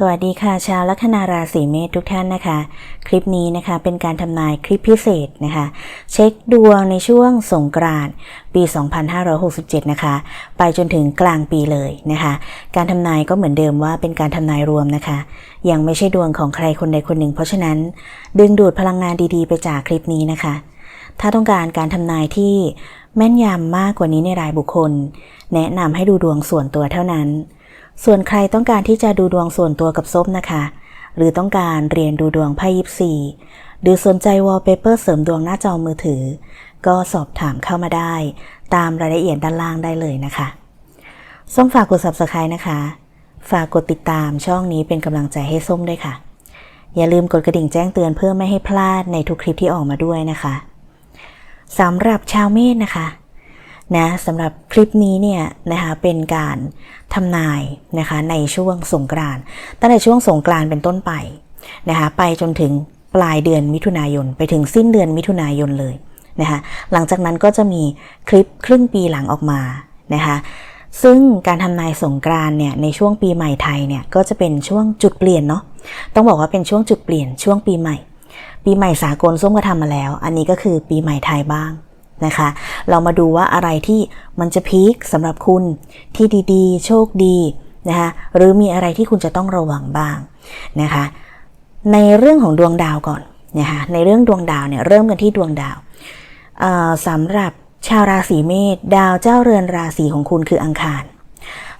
สวัสดีค่ะชาวลัคนาราศีเมษทุกท่านนะคะ คลิปนี้นะคะเป็นการทำนายคลิปพิเศษนะคะ เช็คดวงในช่วงสงกรานต์ปี 2567 นะคะ ไปจนถึงกลางปีเลยนะคะ การทำนายก็เหมือนเดิมว่าเป็นการทำนายรวมนะคะ ยังไม่ใช่ดวงของใครคนใดคนหนึ่ง เพราะฉะนั้น ดึงดูดพลังงานดีๆ ไปจากคลิปนี้นะคะ ถ้าต้องการการทำนายที่แม่นยำมากกว่านี้ในรายบุคคล แนะนำให้ดูดวงส่วนตัวเท่านั้น ส่วนใครต้องการที่จะดูดวงส่วนตัวกับซบนะคะ หรือต้องการเรียนดูดวงไพ่ยิปซีหรือสนใจวอลเปเปอร์เสริมดวงหน้าจอมือถือ ก็สอบถามเข้ามาได้ ตามรายละเอียดด้านล่างได้เลยนะคะ ส้มฝากกด subscribe นะคะ ฝากกดติดตามช่องนี้เป็นกำลังใจให้ส้มด้วยค่ะ อย่าลืมกดกระดิ่งแจ้งเตือนเพื่อไม่ให้พลาดในทุกคลิปที่ออกมาด้วยนะคะสำหรับชาวเมษนะคะ นะสำหรับคลิปนี้เนี่ยนะคะเป็นการทำนายนะคะในช่วงสงกรานตั้งแต่ช่วงสงกรานเป็นต้นไปนะคะไปจนถึงปลายเดือนมิถุนายน ไปถึงสิ้นเดือนมิถุนายนเลยนะคะหลังจากนั้นก็จะมีคลิปครึ่งปีหลังออกมานะคะซึ่งการทำนายสงกรานเนี่ยในช่วงปีใหม่ไทยเนี่ยก็จะเป็นช่วงจุดเปลี่ยนเนาะต้องบอกว่าเป็นช่วงจุดเปลี่ยนช่วงปีใหม่ ปีใหม่สากลส้มก็ทำมาแล้ว อันนี้ก็คือปีใหม่ไทยบ้าง นะคะ เรามาดูว่าอะไรที่มันจะพีคสำหรับคุณที่ดีๆ โชคดีนะคะหรือมีอะไรที่คุณจะต้องระวังบ้างนะคะ ในเรื่องของดวงดาวก่อนนะคะในเรื่องดวงดาวเนี่ยเริ่มกันที่ดวงดาวสำหรับชาวราศีเมษดาวเจ้าเรือนราศีของคุณคืออังคาร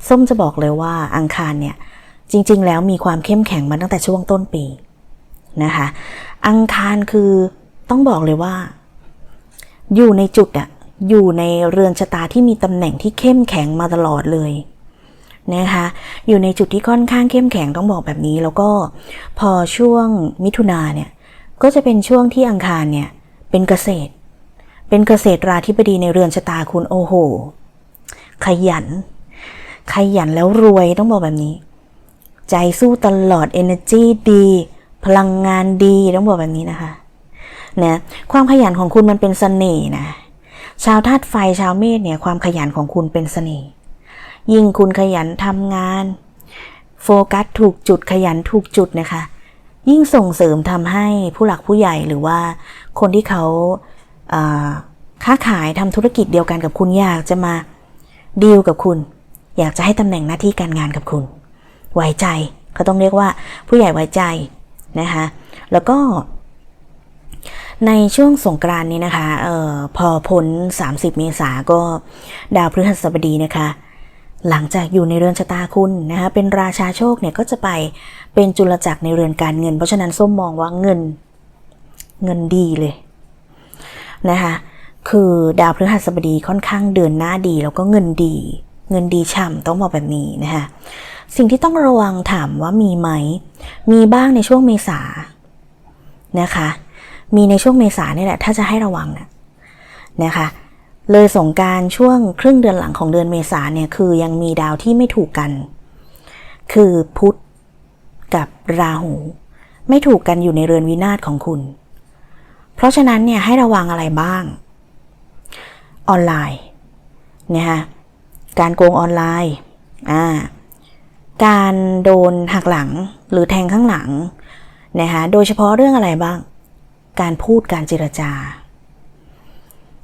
ส้มจะบอกเลยว่าอังคารเนี่ยจริง ๆ แล้วมีความเข้มแข็งมาตั้งแต่ช่วงต้นปีนะคะ อังคารคือต้องบอกเลยว่า อยู่ในจุดอะอยู่ในเรือนชะตาที่มีตำแหน่งที่เข้มแข็งมาตลอดเลยนะคะ อยู่ในจุดที่ค่อนข้างเข้มแข็งต้องบอกแบบนี้ แล้วก็พอช่วงมิถุนาเนี่ย ก็จะเป็นช่วงที่อังคารเนี่ย เป็นเกษตร เป็นเกษตรราธิบดีในเรือนชะตาคุณโอ้โห ขยัน ขยันแล้วรวยต้องบอกแบบนี้ ใจสู้ตลอด energy ดี พลังงานดีต้องบอกแบบนี้นะคะ นะความขยันของคุณมันเป็นเสน่ห์นะชาวธาตุไฟชาวเมษเนี่ยความขยันของคุณเป็นเสน่ห์ยิ่งคุณขยันทำงาน โฟกัสถูกจุดขยันถูกจุดนะคะ ยิ่งส่งเสริมทำให้ผู้หลักผู้ใหญ่หรือว่าคนที่เขาค้าขายทำธุรกิจเดียวกันกับคุณอยากจะมาดีลกับคุณ อยากจะให้ตำแหน่งหน้าที่การงานกับคุณ ไว้ใจเขาต้องเรียกว่าผู้ใหญ่ไว้ใจนะคะแล้วก็ ในช่วงสงกรานนี้นะคะออพอพ้น 30 เมษาก็ดาวพฤหัสบดีนะคะ หลังจากอยู่ในเรือนชะตาคุณนะคะเป็นราชาโชคเนี่ยก็จะไปเป็นจุลจักรในเรือนการเงิน เพราะฉะนั้นส้มมองว่าเงินเงินดีเลยนะคะคือดาวพฤหัสบดีค่อนข้างเดินหน้าดีแล้วก็เงินดี เงินดีฉ่ำต้องบอกแบบนี้นะคะสิ่งที่ต้องระวังถามว่ามีไหม มีบ้างในช่วงเมษานะคะ มีในช่วงเมษาเนี่ยแหละ ถ้าจะให้ระวังนะนะคะ เลยสงการช่วงครึ่งเดือนหลังของเดือนเมษาเนี่ยคือยังมีดาวที่ไม่ถูกกัน คือพุธกับราหู ไม่ถูกกันอยู่ในเรือนวินาศของคุณ เพราะฉะนั้นเนี่ยให้ระวังอะไรบ้าง ออนไลน์นะคะการโกงออนไลน์อ่าการโดนหักหลังหรือแทงข้างหลังนะคะโดยเฉพาะเรื่องอะไรบ้าง การพูดการเจรจา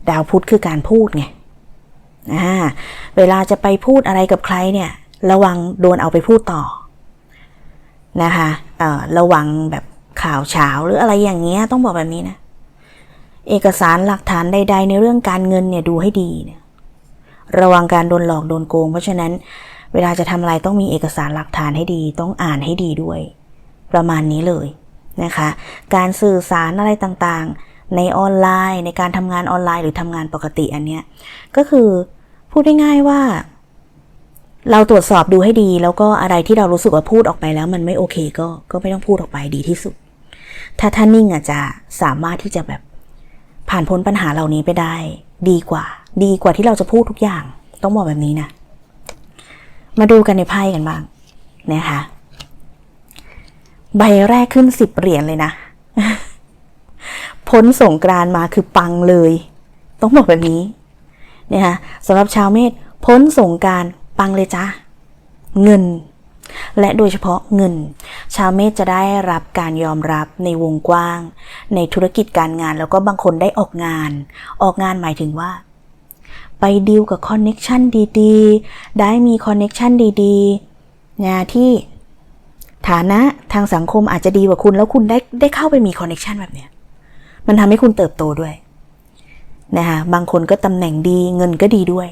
ดาวพุธคือการพูดไงเวลาจะไปพูดอะไรกับใครเนี่ย ระวังโดนเอาไปพูดต่อนะคะระวังแบบข่าวเช้าหรืออะไรอย่างเงี้ยต้องบอกแบบนี้นะ เอกสารหลักฐานใด ๆ ในเรื่องการเงินเนี่ยดูให้ดีเนี่ยระวังการโดนหลอกโดนโกง เพราะฉะนั้นเวลาจะทำอะไรต้องมีเอกสารหลักฐานให้ดี ต้องอ่านให้ดีด้วย ประมาณนี้เลย นะคะ การสื่อสารอะไรต่างๆ ในออนไลน์ ในการทำงานออนไลน์หรือทำงานปกติอันเนี้ยก็คือพูดง่ายๆว่า เราตรวจสอบดูให้ดี แล้วก็อะไรที่เรารู้สึกว่าพูดออกไปแล้ว มันไม่โอเคก็ก็ไม่ต้องพูดออกไปดีที่สุด ถ้าท่านนิ่งอาจจะสามารถที่จะแบบผ่านพ้นปัญหาเหล่านี้ไปได้ ดีกว่า ดีกว่าที่เราจะพูดทุกอย่าง ต้องบอกแบบนี้นะ มาดูกันในไพ่กันบ้างนะคะ ใบแรกขึ้นสิบเหรียญเลยนะ พ้นสงกรานมาคือปังเลย ต้องบอกแบบนี้นะคะสำหรับชาวเมษพ้นสงการปังเลยจ้าเงิน และโดยเฉพาะเงิน ชาวเมษจะได้รับการยอมรับในวงกว้าง ในธุรกิจการงานแล้วก็บางคนได้ออกงาน ออกงานหมายถึงว่า ไปดีลกับคอนเน็กชันดีๆ ได้มีคอนเน็กชันดีๆนะที่ ฐานะทางสังคมอาจจะดีกว่าคุณ แล้วคุณได้ได้เข้าไปมีคอนเน็กชันแบบเนี้ยมันทำให้คุณเติบโตด้วยนะคะบางคนก็ตำแหน่งดีเงินก็ดีด้วย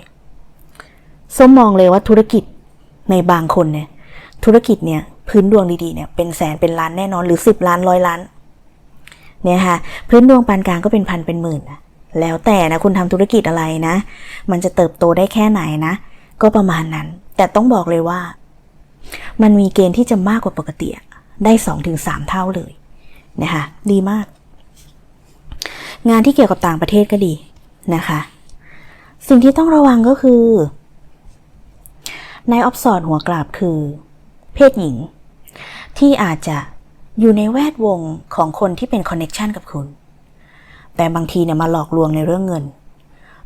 ส้มมองเลยว่าธุรกิจในบางคนเนี่ย ธุรกิจเนี่ยพื้นดวงดีๆเนี่ยเป็นแสนเป็นล้านแน่นอนหรือสิบล้านร้อยล้าน เนี่ยค่ะ พื้นดวงปานกลางก็เป็นพันเป็นหมื่นนะแล้วแต่นะคุณทำธุรกิจอะไรนะ มันจะเติบโตได้แค่ไหนนะ ก็ประมาณนั้น แต่ต้องบอกเลยว่า มันมีเกณฑ์ที่จะมากกว่าปกติ ได้สองถึงสามเท่าเลยนะคะดีมาก งานที่เกี่ยวกับต่างประเทศก็ดีนะคะ สิ่งที่ต้องระวังก็คือในออฟสอดหัวกราบคือ เพศหญิง ที่อาจจะอยู่ในแวดวงของคนที่เป็นคอนเน็ชันกับคุณ แต่บางทีเนี่ยมาหลอกลวงในเรื่องเงิน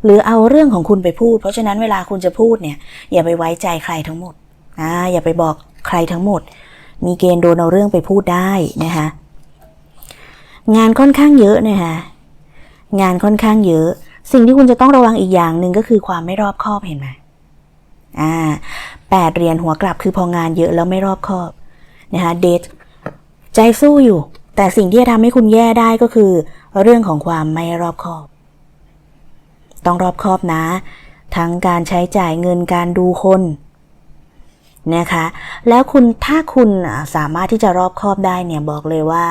หรือเอาเรื่องของคุณไปพูด เพราะฉะนั้นเวลาคุณจะพูดเนี่ย อย่าไปไว้ใจใครทั้งหมด อ่าอย่าไปบอกใครทั้งหมด มีเกณฑ์โดนเอาเรื่องไปพูดได้นะคะงานค่อนข้างเยอะนะคะงานค่อนข้างเยอะ สิ่งที่คุณจะต้องระวังอีกอย่างหนึ่งก็คือความไม่รอบคอบเห็นไหมอ่าแปดเหรียญหัวกลับคือพองานเยอะแล้วไม่รอบคอบนะคะเดทใจสู้อยู่ แต่สิ่งที่จะทำให้คุณแย่ได้ก็คือ เรื่องของความไม่รอบคอบ ต้องรอบคอบนะ ทั้งการใช้จ่ายเงินการดูคน นะคะ แล้วคุณถ้าคุณสามารถที่จะรอบคอบได้เนี่ยบอกเลยว่า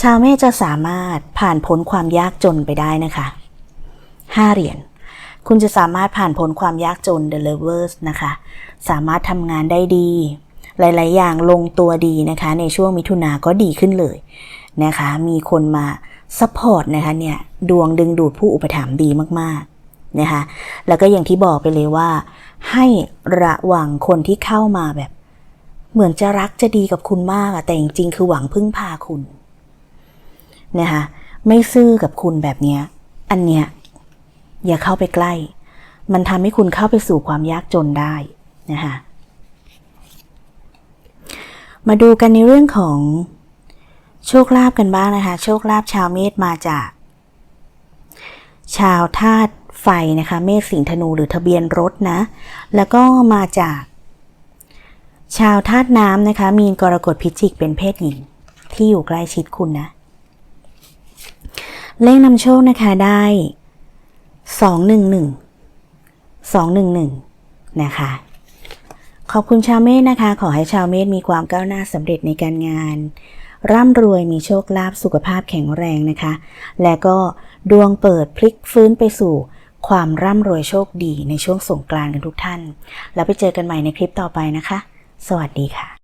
ชาวเมษจะสามารถผ่านพ้นความยากจนไปได้นะคะห้าเหรียญคุณจะสามารถผ่านพ้นความยากจน The Lovers นะคะ สามารถทำงานได้ดี หลาย ๆ อย่างลงตัวดีนะคะ ในช่วงมิถุนาก็ดีขึ้นเลยนะคะ มีคนมาซัพพอร์ตนะคะเนี่ยดวงดึงดูดผู้อุปถัมภ์ดีมาก ๆ นะคะ แล้วก็อย่างที่บอกไปเลยว่า ให้ระวังคนที่เข้ามาแบบ เหมือนจะรักจะดีกับคุณมากอะแต่จริงๆ คือหวังพึ่งพาคุณนะคะไม่ซื่อกับคุณแบบเนี้ย อันเนี้ยอย่าเข้าไปใกล้ มันทำให้คุณเข้าไปสู่ความยากจนได้นะคะมาดูกันในเรื่องของโชคลาภกันบ้างนะคะ โชคลาภชาวเมษมาจาก ชาวธาตุ ไฟนะคะ เมษสิงธนูหรือทะเบียนรถนะ แล้วก็มาจาก ชาวธาตุน้ำนะคะ มีนกรกฎพิจิกเป็นเพศหญิง ที่อยู่ใกล้ชิดคุณนะ เลขนำโชคนะคะได้สองหนึ่งหนึ่งสองหนึ่งหนึ่งนะคะ ขอบคุณชาวเมษนะคะ ขอให้ชาวเมษมีความก้าวหน้าสำเร็จในการงาน ร่ำรวยมีโชคลาภสุขภาพแข็งแรงนะคะ และก็ดวงเปิดพลิกฟื้นไปสู่ ความร่ำรวยโชคดีในช่วงสงกรานต์กันทุกท่าน แล้วไปเจอกันใหม่ในคลิปต่อไปนะคะ สวัสดีค่ะ